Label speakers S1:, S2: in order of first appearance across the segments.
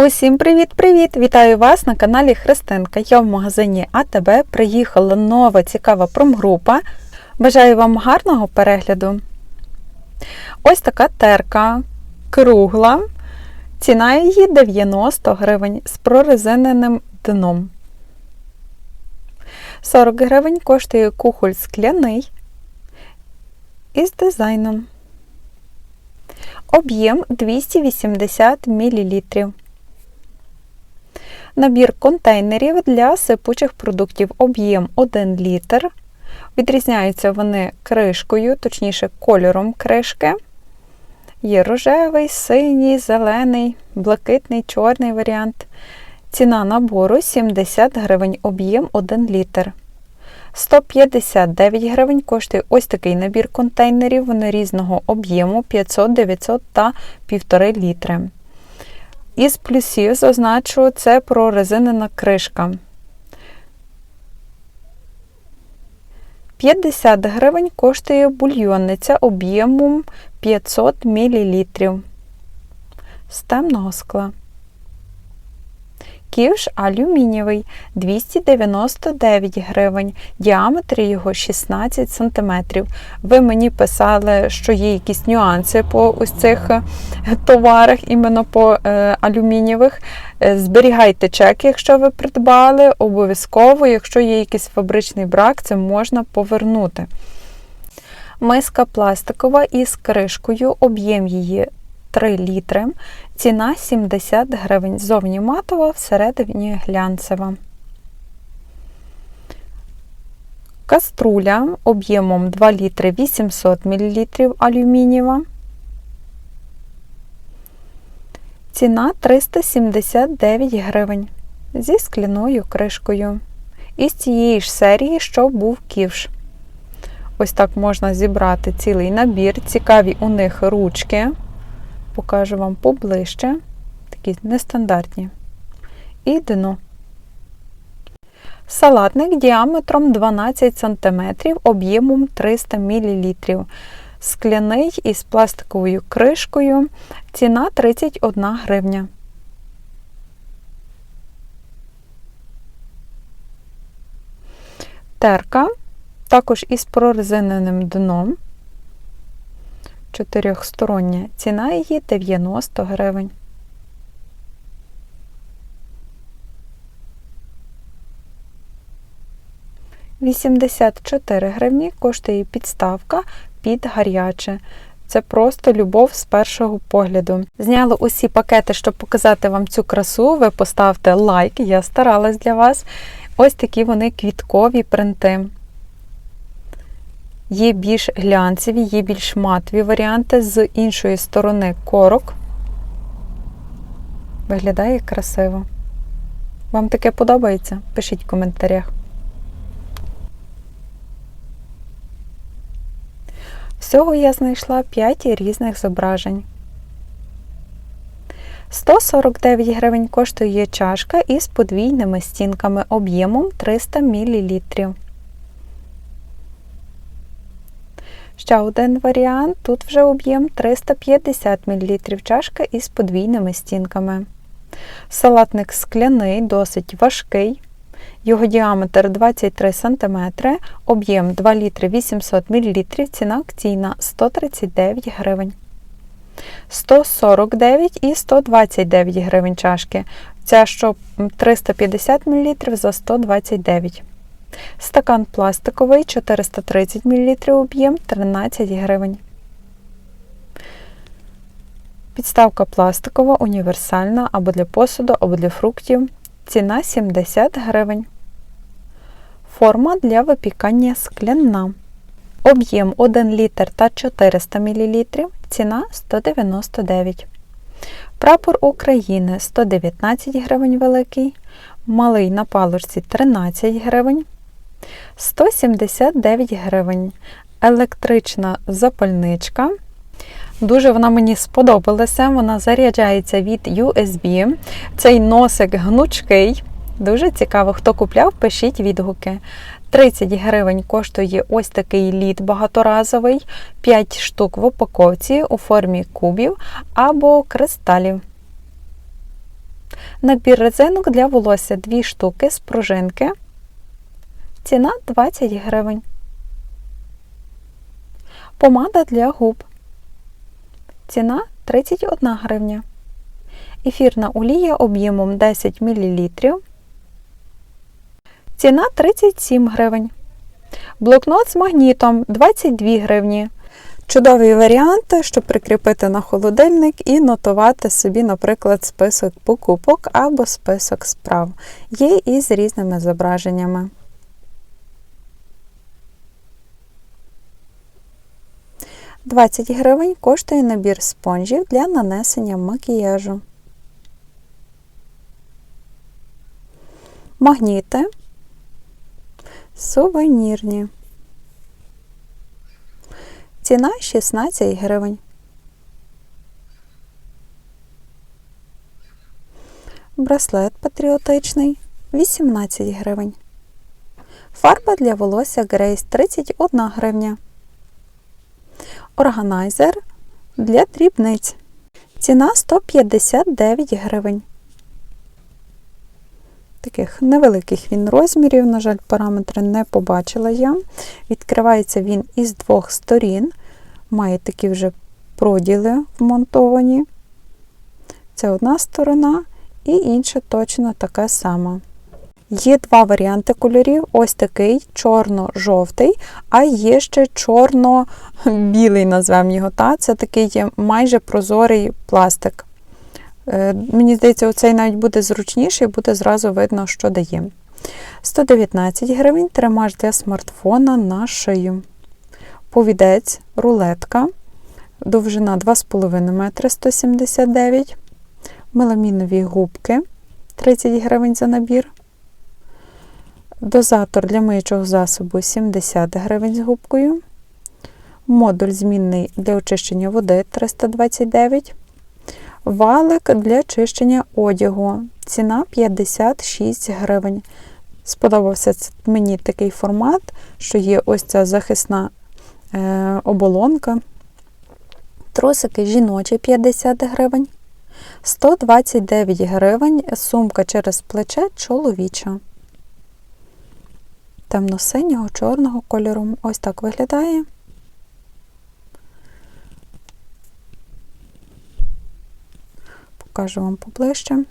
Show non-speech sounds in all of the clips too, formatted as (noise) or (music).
S1: Усім привіт-привіт! Вітаю вас на каналі Христинка. Я в магазині АТБ приїхала нова цікава промгрупа. Бажаю вам гарного перегляду. Ось така терка кругла. Ціна її 90 гривень з прорезиненим дном. 40 гривень коштує кухоль скляний із дизайном. Об'єм 280 мл. Набір контейнерів для сипучих продуктів об'єм 1 літр. Відрізняються вони кришкою, точніше, кольором кришки. Є рожевий, синій, зелений, блакитний, чорний варіант. Ціна набору 70 гривень, об'єм 1 літр. 159 гривень коштує ось такий набір контейнерів. Вони різного об'єму 500, 900 та 1,5 літри. Із плюсів зазначу, це прорезинена кришка. 50 гривень коштує бульйонниця об'ємом 500 мл з темного скла. Ківш алюмінієвий 299 гривень, діаметр його 16 см. Ви мені писали, що є якісь нюанси по ось цих е, товарах, іменно по е, алюмінієвих. Е, зберігайте чек, якщо ви придбали, обов'язково, якщо є якийсь фабричний брак, це можна повернути. Миска пластикова із кришкою, об'єм її 3 літри. Ціна 70 гривень. Зовні матова, всередині глянцева. Каструля об'ємом 2 літри 800 мл алюмінієва. Ціна 379 гривень зі скляною кришкою. Із цієї ж серії, що був ківш. Ось так можна зібрати цілий набір. Цікаві у них ручки покажу вам поближче, такі нестандартні. І дно. Салатник діаметром 12 см, об'ємом 300 мл. Скляний із пластиковою кришкою. Ціна 31 гривня. Терка також із прорезиненим дном чотирьохстороння. Ціна її 90 гривень. Вісімдесят чотири гривні коштує підставка під гаряче. Це просто любов з першого погляду. Зняла усі пакети, щоб показати вам цю красу. Ви поставте лайк, я старалась для вас. Ось такі вони квіткові принти. Є більш глянцеві, є більш матові варіанти з іншої сторони корок. Виглядає красиво. Вам таке подобається? Пишіть в коментарях. Всього я знайшла 5 різних зображень. 149 гривень коштує чашка із подвійними стінками об'ємом 300 мл. Ще один варіант. Тут вже об'єм 350 мл чашка із подвійними стінками. Салатник скляний, досить важкий. Його діаметр 23 см, об'єм 2 літри 800 мл, ціна акційна 139 гривень. 149 і 129 гривень чашки. Ця що 350 мл за 129 Стакан пластиковий 430 мл об'єм 13 гривень. Підставка пластикова, універсальна або для посуду, або для фруктів. Ціна 70 гривень. Форма для випікання скляна. Об'єм 1 літр та 400 мл. Ціна 199 Прапор України 119 гривень великий. Малий на палочці 13 гривень. 179 гривень. Електрична запальничка. Дуже вона мені сподобалася. Вона заряджається від USB. Цей носик гнучкий. Дуже цікаво, хто купляв, пишіть відгуки. 30 гривень коштує ось такий лід багаторазовий, 5 штук в упаковці у формі кубів або кристалів. Набір резинок для волосся 2 штуки з пружинки. Ціна 20 гривень. Помада для губ. Ціна 31 гривня. Ефірна олія об'ємом 10 мл. Ціна 37 гривень. Блокнот з магнітом 22 гривні. Чудовий варіант, щоб прикріпити на холодильник і нотувати собі, наприклад, список покупок або список справ. Є і з різними зображеннями. Двадцять гривень коштує набір спонжів для нанесення макіяжу. Магніти. Сувенірні. Ціна 16 гривень. Браслет патріотичний 18 гривень. Фарба для волосся Грейс 31 гривня. Органайзер для дрібниць. Ціна 159 гривень. Таких невеликих він розмірів, на жаль, параметри не побачила я. Відкривається він із двох сторін. Має такі вже проділи вмонтовані. Це одна сторона, і інша точно така сама. Є два варіанти кольорів: ось такий чорно-жовтий, а є ще чорно-білий, назвемо його. Та? Це такий майже прозорий пластик. Е, мені здається, оцей навіть буде зручніший, буде зразу видно, що дає. 119 гривень тримач для смартфона на шию. Повідець, рулетка, довжина 2,5 метри 179 меламінові губки 30 гривень за набір. Дозатор для миючого засобу 70 гривень з губкою. Модуль змінний для очищення води 329 Валик для чищення одягу. Ціна 56 гривень. Сподобався мені такий формат, що є ось ця захисна е, оболонка. Трусики жіночі 50 гривень. 129 гривень сумка через плече чоловіча. Темно-синього, чорного кольору. Ось так виглядає. покажу вам поближче.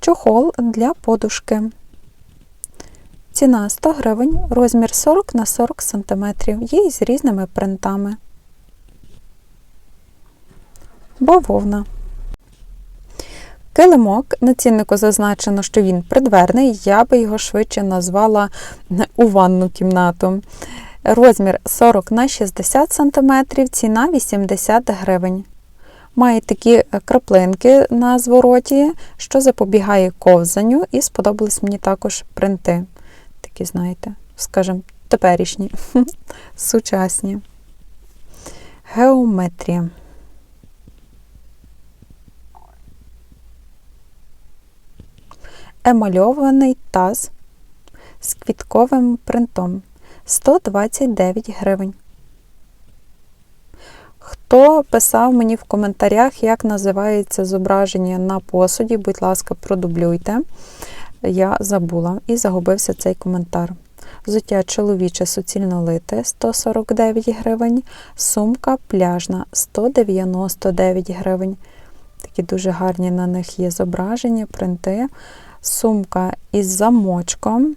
S1: Чохол для подушки. Ціна 100 гривень, розмір 40 на 40 см. Є із різними принтами. Бавовна. Килимок на ціннику зазначено, що він придверний, я би його швидше назвала у ванну кімнату. Розмір 40 на 60 см, ціна 80 гривень. Має такі е, краплинки на звороті, що запобігає ковзанню, і сподобались мені також принти. Такі, знаєте, скажімо, теперішні, (laughs) сучасні. Геометрія. Емальований таз з квітковим принтом 129 гривень. Хто писав мені в коментарях, як називається зображення на посуді, будь ласка, продублюйте. Я забула і загубився цей коментар. Взуття чоловіче суцільно лите 149 гривень, сумка пляжна 199 гривень. Такі дуже гарні на них є зображення, принти. Сумка із замочком.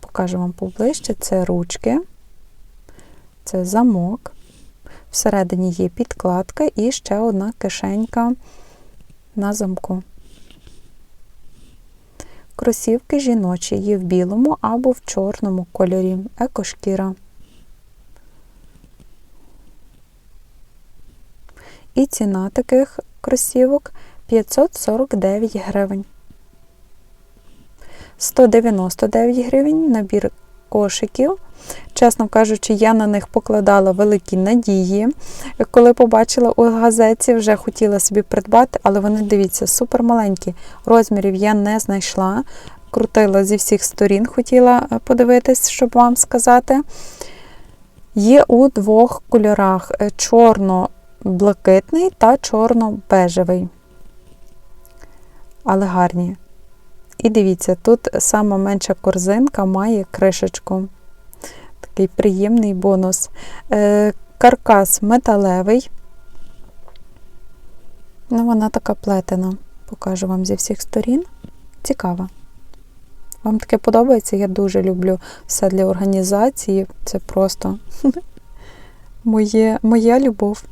S1: Покажу вам поближче: це ручки, це замок. Всередині є підкладка і ще одна кишенька на замку. Кросівки жіночі є в білому або в чорному кольорі, екошкіра. І ціна таких кросівок 549 гривень. 199 гривень набір кошиків Чесно кажучи, я на них покладала великі надії. Коли побачила у газеті, вже хотіла собі придбати, але вони, дивіться, супер маленькі. Розмірів я не знайшла. Крутила зі всіх сторін, хотіла е, подивитись, щоб вам сказати. Є у двох кольорах: е, чорно-блакитний та чорно-бежевий. але гарні. І дивіться, тут сама менша корзинка має кришечку. Такий приємний бонус. Е, каркас металевий. Ну, вона така плетена. Покажу вам зі всіх сторін. Цікава. Вам таке подобається? Я дуже люблю все для організації. Це просто (laughs) моє, моя любов.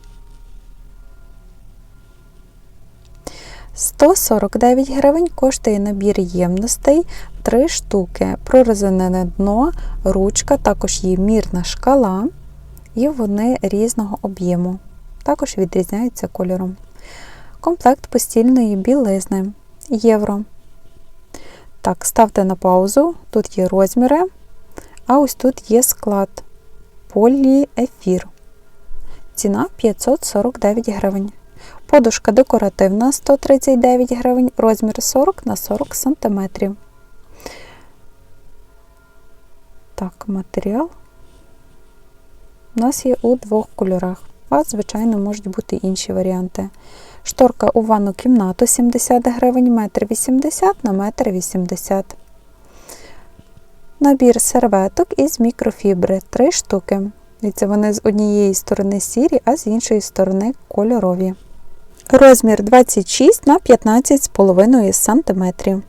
S1: 149 гривень коштує набір ємностей, 3 штуки, прорезинене дно, ручка, також є мірна шкала, і вони різного об'єму. Також відрізняються кольором. Комплект постільної білизни євро. Так, ставте на паузу. Тут є розміри, а ось тут є склад поліефір. Ціна 549 гривень. Подушка декоративна 139 гривень, розмір 40 на 40 см. Так, матеріал у нас є у двох кольорах. У вас, звичайно, можуть бути інші варіанти. Шторка у ванну кімнату 70 гривень, 1,80 м на 1,80 м. Набір серветок із мікрофібри 3 штуки. Дивіться, вони з однієї сторони сірі, а з іншої сторони кольорові. Розмір 26 на 15,5 см.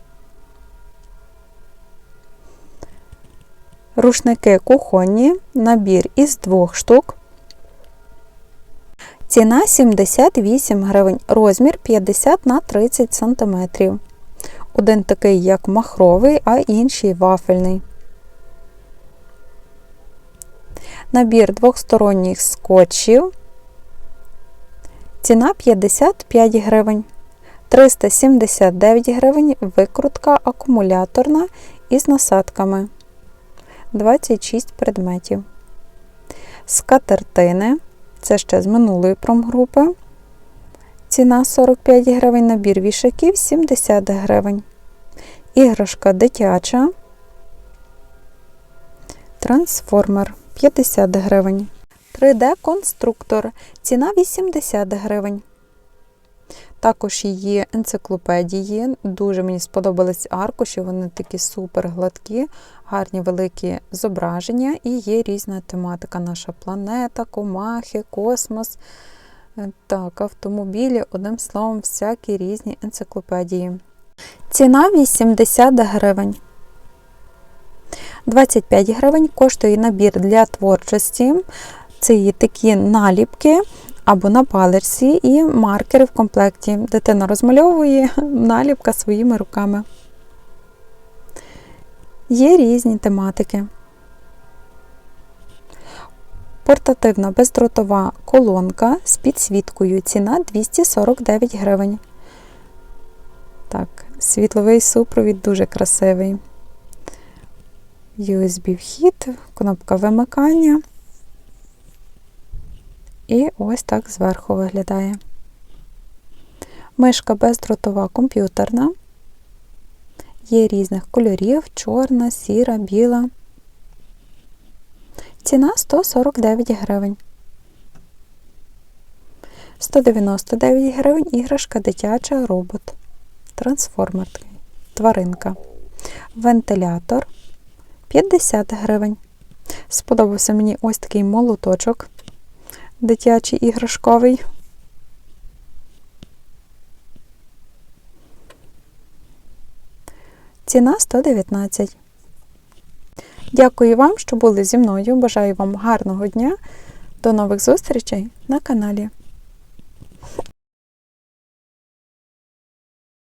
S1: Рушники кухонні, набір із двох штук. Ціна 78 гривень, розмір 50 на 30 см. Один такий, як махровий, а інший вафельний. Набір двохсторонніх скотчів. Ціна 55 гривень. 379 гривень викрутка акумуляторна із насадками. 26 предметів. Скатертини. Це ще з минулої промгрупи. Ціна 45 гривень, набір вішаків 70 гривень. Іграшка дитяча. Трансформер 50 гривень. 3D-конструктор. Ціна 80 гривень. Також є енциклопедії. Дуже мені сподобались аркуші, вони такі супер гладкі, гарні великі зображення і є різна тематика. Наша планета, комахи, космос, е, так, автомобілі, одним словом, всякі різні енциклопедії. Ціна 80 гривень. 25 гривень коштує набір для творчості. Це є такі наліпки або на палерсі і маркери в комплекті. Дитина розмальовує (laughs) наліпка своїми руками. Є різні тематики. Портативна бездротова колонка з підсвіткою. Ціна 249 гривень. Так, світловий супровід дуже красивий. USB-вхід, кнопка вимикання. І ось так зверху виглядає. Мишка бездротова комп'ютерна. Є різних кольорів: чорна, сіра, біла. Ціна 149 гривень. 199 гривень іграшка дитяча робот. Трансформер. Тваринка. Вентилятор 50 гривень. Сподобався мені ось такий молоточок дитячий іграшковий. Ціна 119. Дякую вам, що були зі мною. Бажаю вам гарного дня. До нових зустрічей на каналі.